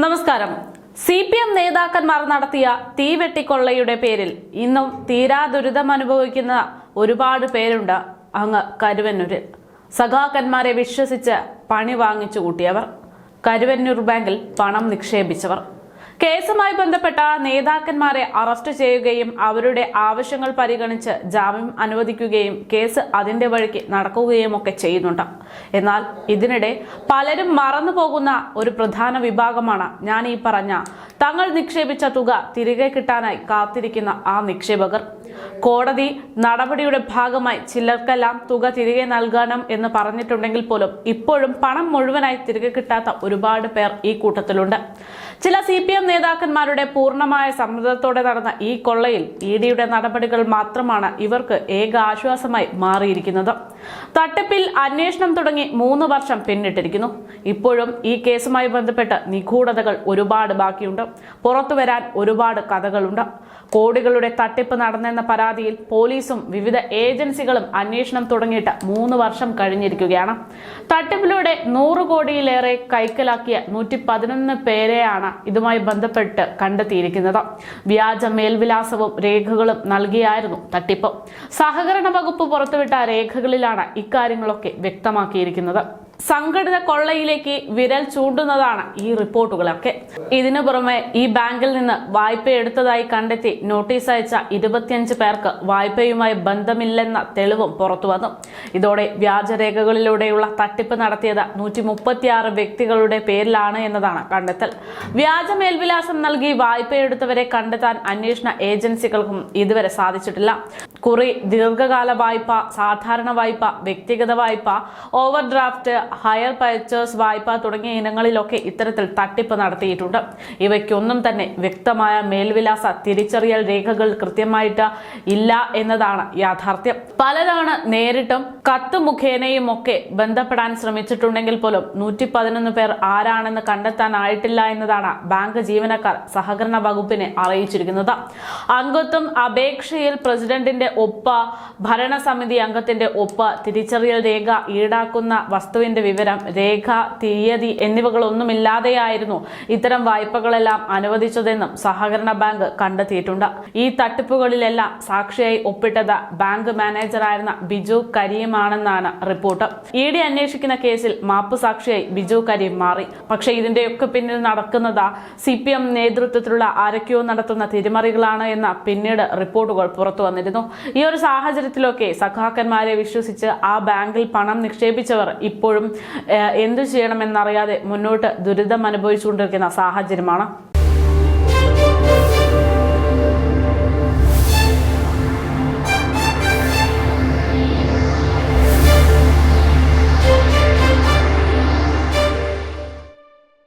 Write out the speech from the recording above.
നമസ്കാരം. C P M നേതാക്കന്മാർ നടത്തിയ തീവെട്ടിക്കൊള്ളയുടെ പേരിൽ ഇന്നും തീരാ ദുരിതം അനുഭവിക്കുന്ന ഒരുപാട് പേരുണ്ട് അങ്ങ് കരുവന്നൂരിൽ. സഖാക്കന്മാരെ വിശ്വസിച്ച് പണി വാങ്ങിച്ചു കൂട്ടിയവർ കരുവന്നൂർ ബാങ്കിൽ പണം നിക്ഷേപിച്ചവർ. കേസുമായി ബന്ധപ്പെട്ട നേതാക്കന്മാരെ അറസ്റ്റ് ചെയ്യുകയും അവരുടെ ആവശ്യങ്ങൾ പരിഗണിച്ച് ജാമ്യം അനുവദിക്കുകയും കേസ് അതിന്റെ വഴിക്ക് നടക്കുകയും ഒക്കെ ചെയ്യുന്നുണ്ട്. എന്നാൽ ഇതിനിടെ പലരും മറന്നുപോകുന്ന ഒരു പ്രധാന വിഭാഗമാണ് ഞാൻ ഈ പറഞ്ഞ തങ്ങൾ നിക്ഷേപിച്ച തുക തിരികെ കിട്ടാനായി കാത്തിരിക്കുന്ന ആ നിക്ഷേപകർ. കോടതി നടപടിയുടെ ഭാഗമായി ചിലർക്കെല്ലാം തുക തിരികെ നൽകണം എന്ന് പറഞ്ഞിട്ടുണ്ടെങ്കിൽ പോലും ഇപ്പോഴും പണം മുഴുവനായി തിരികെ കിട്ടാത്ത ഒരുപാട് പേർ ഈ കൂട്ടത്തിലുണ്ട്. ചില സി പി എം നേതാക്കന്മാരുടെ പൂർണമായ സമ്മതത്തോടെ നടന്ന ഈ കൊള്ളയിൽ ഇ ഡിയുടെ നടപടികൾ മാത്രമാണ് ഇവർക്ക് ഏക ആശ്വാസമായി മാറിയിരിക്കുന്നത്. തട്ടിപ്പിൽ അന്വേഷണം തുടങ്ങി മൂന്ന് വർഷം പിന്നിട്ടിരിക്കുന്നു. ഇപ്പോഴും ഈ കേസുമായി ബന്ധപ്പെട്ട് നിഗൂഢതകൾ ഒരുപാട് ബാക്കിയുണ്ട്. പുറത്തുവരാൻ ഒരുപാട് കഥകളുണ്ട്. കോടികളുടെ തട്ടിപ്പ് നടന്നെന്ന പരാതിയിൽ പോലീസും വിവിധ ഏജൻസികളും അന്വേഷണം തുടങ്ങിയിട്ട് മൂന്ന് വർഷം കഴിഞ്ഞിരിക്കുകയാണ്. തട്ടിപ്പിലൂടെ നൂറ് കോടിയിലേറെ കൈക്കലാക്കിയ നൂറ്റി പതിനൊന്ന് പേരെയാണ് ഇതുമായി ബന്ധപ്പെട്ട് കണ്ടെത്തിയിരിക്കുന്നത്. വ്യാജ മേൽവിലാസവും രേഖകളും നൽകിയായിരുന്നു തട്ടിപ്പ്. സഹകരണ വകുപ്പ് പുറത്തുവിട്ട രേഖകളിലാണ് ഇക്കാര്യങ്ങളൊക്കെ വ്യക്തമാക്കിയിരിക്കുന്നത്. സംഘടിത കൊള്ളയിലേക്ക് വിരൽ ചൂണ്ടുന്നതാണ് ഈ റിപ്പോർട്ടുകളൊക്കെ. ഇതിനു പുറമെ ഈ ബാങ്കിൽ നിന്ന് വായ്പ എടുത്തതായി കണ്ടെത്തി നോട്ടീസ് അയച്ച ഇരുപത്തിയഞ്ച് പേർക്ക് വായ്പയുമായി ബന്ധമില്ലെന്ന തെളിവും പുറത്തു വന്നു. ഇതോടെ വ്യാജരേഖകളിലൂടെയുള്ള തട്ടിപ്പ് നടത്തിയത് നൂറ്റി മുപ്പത്തിയാറ് വ്യക്തികളുടെ പേരിലാണ് എന്നതാണ് കണ്ടെത്തൽ. വ്യാജ മേൽവിലാസം നൽകി വായ്പയെടുത്തവരെ കണ്ടെത്താൻ അന്വേഷണ ഏജൻസികൾക്കും ഇതുവരെ സാധിച്ചിട്ടില്ല. കുറി ദീർഘകാല വായ്പ സാധാരണ വായ്പ വ്യക്തിഗത വായ്പ ഓവർ ഡ്രാഫ്റ്റ് ഹയർ പർച്ചേസ് വായ്പ തുടങ്ങിയ ഇനങ്ങളിലൊക്കെ ഇത്തരത്തിൽ തട്ടിപ്പ് നടത്തിയിട്ടുണ്ട്. ഇവയ്ക്കൊന്നും തന്നെ വ്യക്തമായ മേൽവിലാസ തിരിച്ചറിയൽ രേഖകൾ കൃത്യമായിട്ട് ഇല്ല എന്നതാണ് യാഥാർത്ഥ്യം. പലതവണ നേരിട്ടും കത്ത് മുഖേനയും ഒക്കെ ബന്ധപ്പെടാൻ ശ്രമിച്ചിട്ടുണ്ടെങ്കിൽ പോലും നൂറ്റി പതിനൊന്ന് പേർ ആരാണെന്ന് കണ്ടെത്താനായിട്ടില്ല എന്നതാണ് ബാങ്ക് ജീവനക്കാർ സഹകരണ വകുപ്പിനെ അറിയിച്ചിരിക്കുന്നത്. അംഗത്വം അപേക്ഷയിൽ പ്രസിഡന്റിന്റെ ഒപ്പ് ഭരണസമിതി അംഗത്തിന്റെ ഒപ്പ് തിരിച്ചറിയൽ രേഖ ഈടാക്കുന്ന വസ്തുവിന്റെ വിവരം രേഖ തീയതി എന്നിവകളൊന്നുമില്ലാതെയായിരുന്നു ഇത്തരം വായ്പകളെല്ലാം അനുവദിച്ചതെന്നും സഹകരണ ബാങ്ക് കണ്ടെത്തിയിട്ടുണ്ട്. ഈ തട്ടിപ്പുകളിലെല്ലാം സാക്ഷിയായി ഒപ്പിട്ടത് ബാങ്ക് മാനേജറായിരുന്ന ബിജു കരീമാണെന്നാണ് റിപ്പോർട്ട്. ഇ ഡി അന്വേഷിക്കുന്ന കേസിൽ മാപ്പ് സാക്ഷിയായി ബിജു കരീം മാറി. പക്ഷേ ഇതിന്റെയൊക്കെ പിന്നിൽ നടക്കുന്നത് സി പി എം നേതൃത്വത്തിലുള്ള ആരൊക്കെയോ നടത്തുന്ന തിരിമറികളാണ് എന്ന പിന്നീട് റിപ്പോർട്ടുകൾ പുറത്തു വന്നിരുന്നു ഈ ഒരു സാഹചര്യത്തിലൊക്കെ സഖാക്കന്മാരെ വിശ്വസിച്ച് ആ ബാങ്കിൽ പണം നിക്ഷേപിച്ചവർ ഇപ്പോഴും എന്തു ചെയ്യണമെന്നറിയാതെ മുന്നോട്ട് ദുരിതം അനുഭവിച്ചുകൊണ്ടിരിക്കുന്ന സാഹചര്യമാണ്.